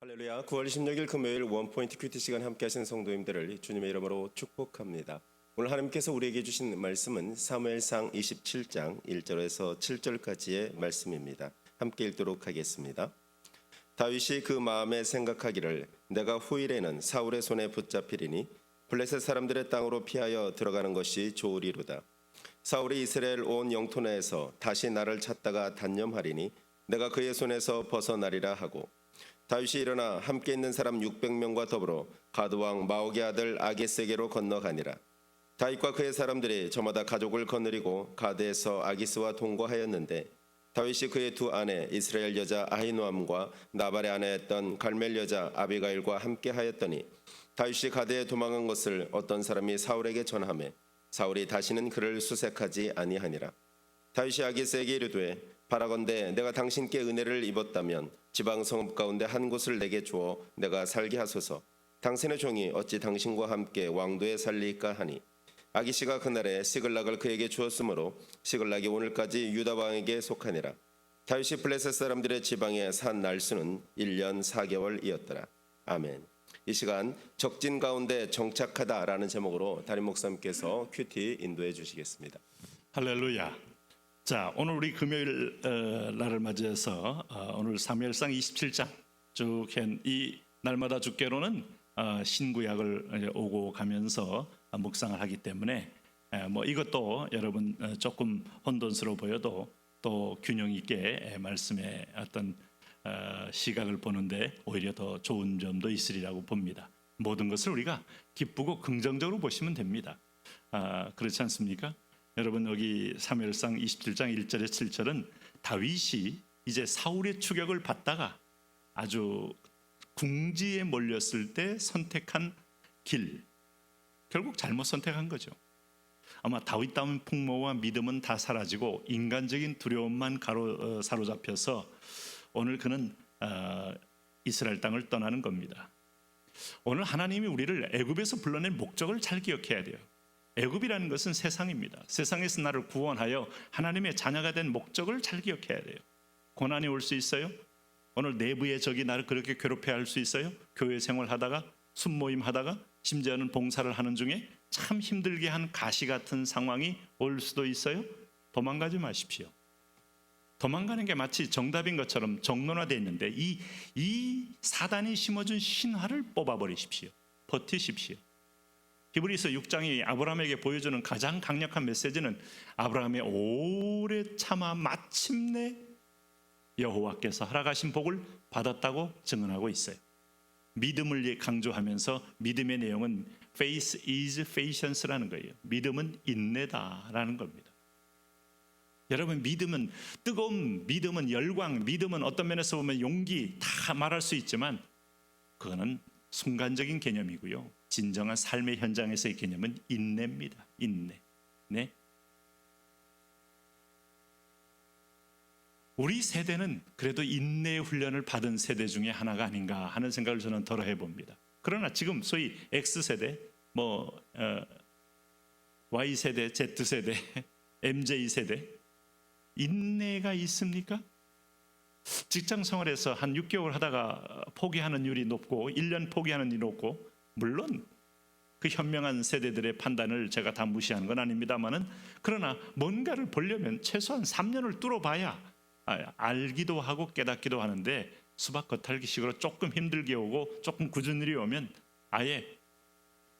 할렐루야. 9월 16일 금요일 원포인트 큐티 시간 함께 하신 성도님들을 주님의 이름으로 축복합니다. 오늘 하나님께서 우리에게 주신 말씀은 사무엘상 27장 1절에서 7절까지의 말씀입니다. 함께 읽도록 하겠습니다. 다윗이 그 마음에 생각하기를 내가 후일에는 사울의 손에 붙잡히리니 블레셋 사람들의 땅으로 피하여 들어가는 것이 좋으리로다. 사울이 이스라엘 온 영토 내에서 다시 나를 찾다가 단념하리니 내가 그의 손에서 벗어나리라 하고 다윗이 일어나 함께 있는 사람 600명과 더불어 가드 왕 마옥의 아들 아게세게로 건너가니라. 다윗과 그의 사람들이 저마다 가족을 거느리고 가드에서 아기스와 동거하였는데 다윗이 그의 두 아내 이스라엘 여자 아히노암과 나발의 아내였던 갈멜 여자 아비가일과 함께 하였더니 다윗이 가드에 도망한 것을 어떤 사람이 사울에게 전하매 사울이 다시는 그를 수색하지 아니하니라. 다윗이 아기스에게 이르되 바라건대 내가 당신께 은혜를 입었다면 지방 성읍 가운데 한 곳을 내게 주어 내가 살게 하소서. 당신의 종이 어찌 당신과 함께 왕도에 살리까 하니 아기씨가 그날에 시글락을 그에게 주었으므로 시글락이 오늘까지 유다 왕에게 속하니라. 다윗이 블레셋 사람들의 지방에 산 날수는 1년 4개월이었더라. 아멘. 이 시간 적진 가운데 정착하다라는 제목으로 담임 목사님께서 큐티 인도해 주시겠습니다. 할렐루야. 자, 오늘 우리 금요일 어, 날을 맞이해서 어, 오늘 사무엘상 27장 쭉이 날마다 주께로는 어, 신구약을 오고 가면서 묵상을 하기 때문에 에, 뭐 이것도 여러분 어, 조금 혼돈스러워 보여도 또 균형 있게 에, 말씀의 어떤 어, 시각을 보는데 오히려 더 좋은 점도 있으리라고 봅니다. 모든 것을 우리가 기쁘고 긍정적으로 보시면 됩니다. 아, 그렇지 않습니까? 여러분 여기 사무엘상 27장 1절에 7절은 다윗이 이제 사울의 추격을 받다가 아주 궁지에 몰렸을 때 선택한 길 결국 잘못 선택한 거죠. 아마 다윗다운 풍모와 믿음은 다 사라지고 인간적인 두려움만 가로 어, 사로잡혀서 오늘 그는 어, 이스라엘 땅을 떠나는 겁니다. 오늘 하나님이 우리를 애굽에서 불러낸 목적을 잘 기억해야 돼요. 애굽이라는 것은 세상입니다. 세상에서 나를 구원하여 하나님의 자녀가 된 목적을 잘 기억해야 돼요. 고난이 올 수 있어요. 오늘 내부의 적이 나를 그렇게 괴롭혀 할 수 있어요. 교회 생활하다가 순모임 하다가 심지어는 봉사를 하는 중에 참 힘들게 한 가시 같은 상황이 올 수도 있어요. 도망가지 마십시오. 도망가는 게 마치 정답인 것처럼 정론화되어 있는데 이, 이 사단이 심어준 신화를 뽑아버리십시오. 버티십시오. 히브리서 6장이 아브라함에게 보여주는 가장 강력한 메시지는 아브라함의 오래 참아 마침내 여호와께서 허락하신 복을 받았다고 증언하고 있어요. 믿음을 강조하면서 믿음의 내용은 faith is patience라는 거예요. 믿음은 인내다라는 겁니다. 여러분 믿음은 뜨거움, 믿음은 열광, 믿음은 어떤 면에서 보면 용기 다 말할 수 있지만 그거는 순간적인 개념이고요. 진정한 삶의 현장에서의 개념은 인내입니다. 인내. 네. 우리 세대는 그래도 인내 훈련을 받은 세대 중에 하나가 아닌가 하는 생각을 저는 덜어 해봅니다. 그러나 지금 소위 X 세대, 뭐 어, Y 세대, Z 세대, MJ 세대 인내가 있습니까? 직장 생활에서 한 6개월 하다가 포기하는 율이 높고 1년 포기하는 율이 높고 물론 그 현명한 세대들의 판단을 제가 다 무시하는 건 아닙니다만은 그러나 뭔가를 보려면 최소한 3년을 뚫어봐야 아, 알기도 하고 깨닫기도 하는데 수박 겉핥기식으로 조금 힘들게 오고 조금 굳은 일이 오면 아예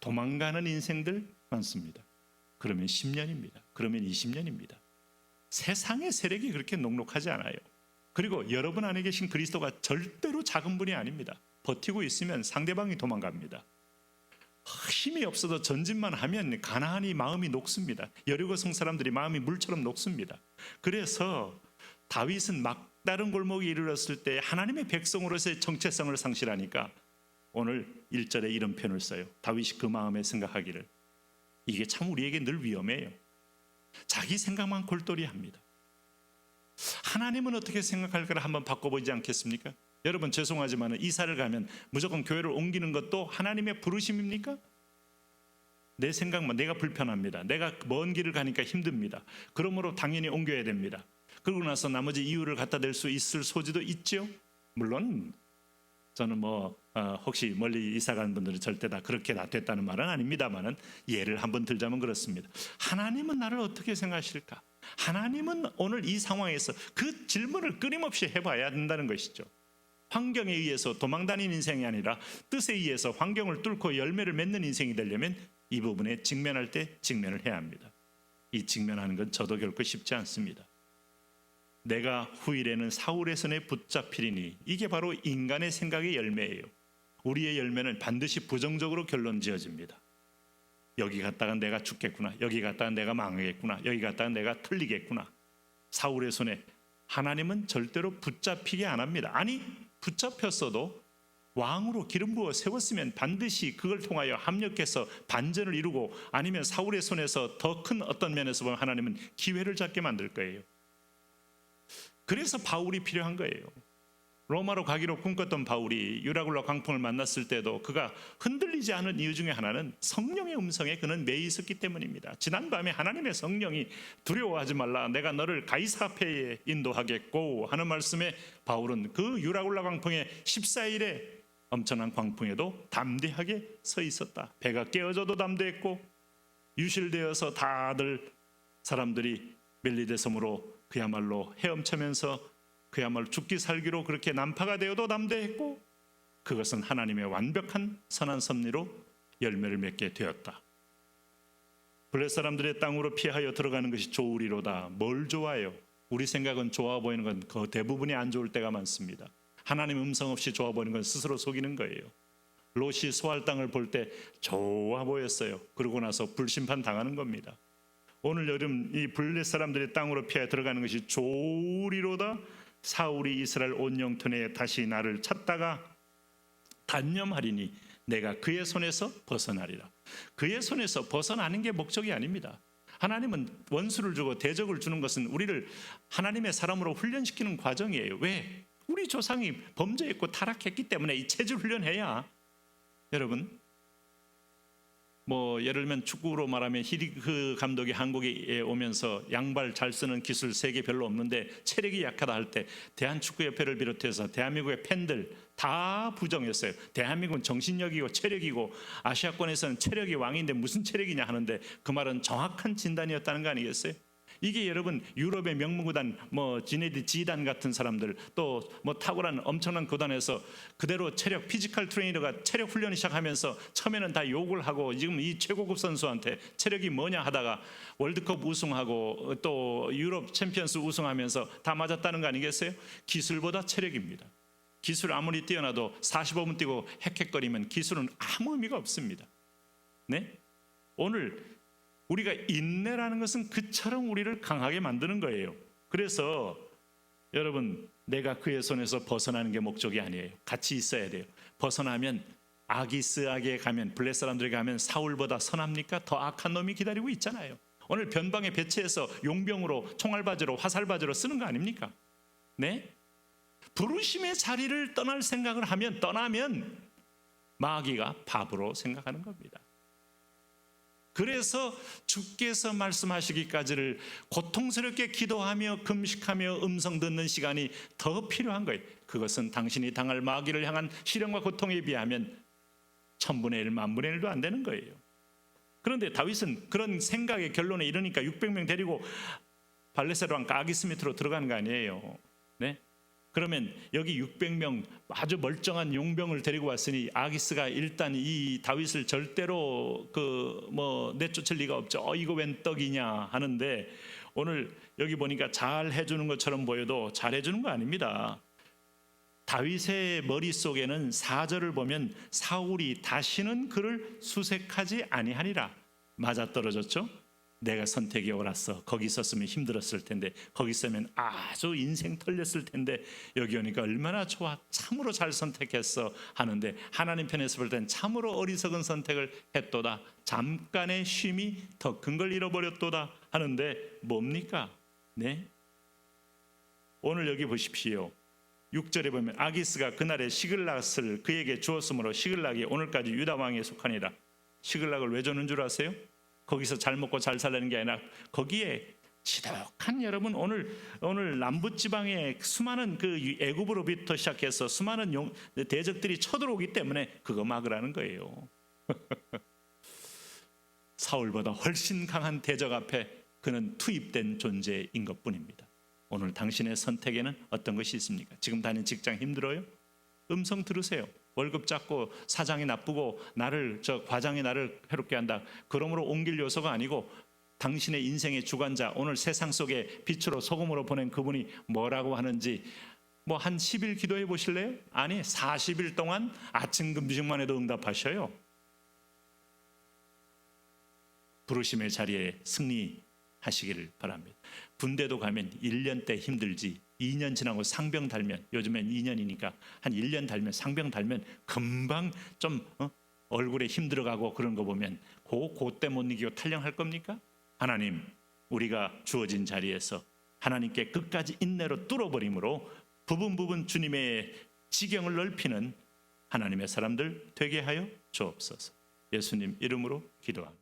도망가는 인생들 많습니다. 그러면 10년입니다. 그러면 20년입니다. 세상의 세력이 그렇게 녹록하지 않아요. 그리고 여러분 안에 계신 그리스도가 절대로 작은 분이 아닙니다. 버티고 있으면 상대방이 도망갑니다. 힘이 없어도 전진만 하면 가나안이 마음이 녹습니다. 여리고성 사람들이 마음이 물처럼 녹습니다. 그래서 다윗은 막다른 골목에 이르렀을 때 하나님의 백성으로서의 정체성을 상실하니까 오늘 1절에 이런 표현을 써요. 다윗이 그 마음에 생각하기를 이게 참 우리에게 늘 위험해요. 자기 생각만 골똘히 합니다. 하나님은 어떻게 생각할까를 한번 바꿔보지 않겠습니까? 여러분 죄송하지만 이사를 가면 무조건 교회를 옮기는 것도 하나님의 부르심입니까? 내 생각만 내가 불편합니다. 내가 먼 길을 가니까 힘듭니다. 그러므로 당연히 옮겨야 됩니다. 그러고 나서 나머지 이유를 갖다 댈 수 있을 소지도 있죠. 물론 저는 뭐 어, 혹시 멀리 이사 가는 분들은 절대 다 그렇게 다 됐다는 말은 아닙니다만은 예를 한번 들자면 그렇습니다. 하나님은 나를 어떻게 생각하실까? 하나님은 오늘 이 상황에서 그 질문을 끊임없이 해봐야 된다는 것이죠. 환경에 의해서 도망다니는 인생이 아니라 뜻에 의해서 환경을 뚫고 열매를 맺는 인생이 되려면 이 부분에 직면할 때 직면을 해야 합니다. 이 직면하는 건 저도 결코 쉽지 않습니다. 내가 후일에는 사울의 손에 붙잡히리니 이게 바로 인간의 생각의 열매예요. 우리의 열매는 반드시 부정적으로 결론 지어집니다. 여기 갔다가 내가 죽겠구나. 여기 갔다가 내가 망하겠구나. 여기 갔다가 내가 틀리겠구나. 사울의 손에 하나님은 절대로 붙잡히게 안 합니다. 아니 붙잡혔어도 왕으로 기름 부어 세웠으면 반드시 그걸 통하여 합력해서 반전을 이루고 아니면 사울의 손에서 더 큰 어떤 면에서 보면 하나님은 기회를 잡게 만들 거예요. 그래서 바울이 필요한 거예요. 로마로 가기로 꿈꿨던 바울이 유라굴라 광풍을 만났을 때도 그가 흔들리지 않은 이유 중에 하나는 성령의 음성에 그는 매이 있었기 때문입니다. 지난밤에 하나님의 성령이 두려워하지 말라 내가 너를 가이사 앞에 인도하겠고 하는 말씀에 바울은 그 유라굴라 광풍의 14일에 엄청난 광풍에도 담대하게 서 있었다. 배가 깨어져도 담대했고 유실되어서 다들 사람들이 멜리데 섬으로 그야말로 헤엄치면서 그야말로 죽기 살기로 그렇게 난파가 되어도 담대했고 그것은 하나님의 완벽한 선한 섭리로 열매를 맺게 되었다. 블레 사람들의 땅으로 피하여 들어가는 것이 좋으리로다. 뭘 좋아요? 우리 생각은 좋아 보이는 건 그 대부분이 안 좋을 때가 많습니다. 하나님 음성 없이 좋아 보이는 건 스스로 속이는 거예요. 롯이 소할 땅을 볼 때 좋아 보였어요. 그러고 나서 불심판 당하는 겁니다. 오늘 여름 이 블레 사람들의 땅으로 피하여 들어가는 것이 좋으리로다. 사울이 이스라엘 온 영토내에 다시 나를 찾다가 단념하리니 내가 그의 손에서 벗어나리라. 그의 손에서 벗어나는 게 목적이 아닙니다. 하나님은 원수를 주고 대적을 주는 것은 우리를 하나님의 사람으로 훈련시키는 과정이에요. 왜? 우리 조상이 범죄했고 타락했기 때문에 이 체질 훈련해야 여러분 뭐 예를 들면 축구로 말하면 히리크 감독이 한국에 오면서 양발 잘 쓰는 기술 세계 별로 없는데 체력이 약하다 할 때 대한축구협회를 비롯해서 대한민국의 팬들 다 부정했어요. 대한민국은 정신력이고 체력이고 아시아권에서는 체력이 왕인데 무슨 체력이냐 하는데 그 말은 정확한 진단이었다는 거 아니겠어요? 이게 여러분 유럽의 명문구단 뭐 지네디 지단 같은 사람들 또 뭐 탁월한 엄청난 구단에서 그대로 체력 피지컬 트레이너가 체력 훈련을 시작하면서 처음에는 다 욕을 하고 지금 이 최고급 선수한테 체력이 뭐냐 하다가 월드컵 우승하고 또 유럽 챔피언스 우승하면서 다 맞았다는 거 아니겠어요? 기술보다 체력입니다. 기술 아무리 뛰어나도 45분 뛰고 헥헥거리면 기술은 아무 의미가 없습니다. 네? 오늘 우리가 인내라는 것은 그처럼 우리를 강하게 만드는 거예요. 그래서 여러분 내가 그의 손에서 벗어나는 게 목적이 아니에요. 같이 있어야 돼요. 벗어나면 아기스에게 가면 블레 사람들에게 가면 사울보다 선합니까? 더 악한 놈이 기다리고 있잖아요. 오늘 변방에 배치해서 용병으로 총알바지로 화살바지로 쓰는 거 아닙니까? 네? 부르심의 자리를 떠날 생각을 하면 떠나면 마귀가 바보로 생각하는 겁니다. 그래서 주께서 말씀하시기까지를 고통스럽게 기도하며 금식하며 음성 듣는 시간이 더 필요한 거예요. 그것은 당신이 당할 마귀를 향한 시련과 고통에 비하면 천분의 일, 만분의 일도 안 되는 거예요. 그런데 다윗은 그런 생각의 결론에 이르니까 600명 데리고 발레세로 왕 가기스미트로 들어가는 거 아니에요. 네? 그러면 여기 600명 아주 멀쩡한 용병을 데리고 왔으니 아기스가 일단 이 다윗을 절대로 그 뭐 내쫓을 리가 없죠. 어, 이거 웬 떡이냐 하는데 오늘 여기 보니까 잘 해주는 것처럼 보여도 잘 해주는 거 아닙니다. 다윗의 머릿속에는 사절을 보면 사울이 다시는 그를 수색하지 아니하리라 맞아떨어졌죠. 내가 선택이 옳았어. 거기 있었으면 힘들었을 텐데 거기 있으면 아주 인생 털렸을 텐데 여기 오니까 얼마나 좋아. 참으로 잘 선택했어 하는데 하나님 편에서 볼 땐 참으로 어리석은 선택을 했도다. 잠깐의 쉼이 더 큰 걸 잃어버렸도다 하는데 뭡니까? 네? 오늘 여기 보십시오. 6절에 보면 아기스가 그날에 시글락을 그에게 주었으므로 시글락이 오늘까지 유다 왕에 속하니라. 시글락을 왜 주는 줄 아세요? 거기서 잘 먹고 잘 살라는 게 아니라 거기에 지독한 여러분 오늘 오늘 남부 지방에 수많은 그 애굽으로부터 시작해서 수많은 용, 대적들이 쳐들어오기 때문에 그거 막으라는 거예요. 사울보다 훨씬 강한 대적 앞에 그는 투입된 존재인 것뿐입니다. 오늘 당신의 선택에는 어떤 것이 있습니까? 지금 다니는 직장 힘들어요? 음성 들으세요. 월급 작고 사장이 나쁘고 나를 저 과장이 나를 해롭게 한다. 그러므로 옮길 요소가 아니고 당신의 인생의 주관자 오늘 세상 속에 빛으로 소금으로 보낸 그분이 뭐라고 하는지 뭐 한 10일 기도해 보실래요? 아니 40일 동안 아침 금식만 해도 응답하셔요. 부르심의 자리에 승리 하시기를 바랍니다. 군대도 가면 1년 때 힘들지 2년 지나고 상병 달면 요즘엔 2년이니까 한 1년 달면 상병 달면 금방 좀 어? 얼굴에 힘 들어가고 그런 거 보면 고 그때 못 이기고 탈령할 겁니까? 하나님 우리가 주어진 자리에서 하나님께 끝까지 인내로 뚫어버림으로 부분 부분 주님의 지경을 넓히는 하나님의 사람들 되게 하여 주옵소서. 예수님 이름으로 기도합니다.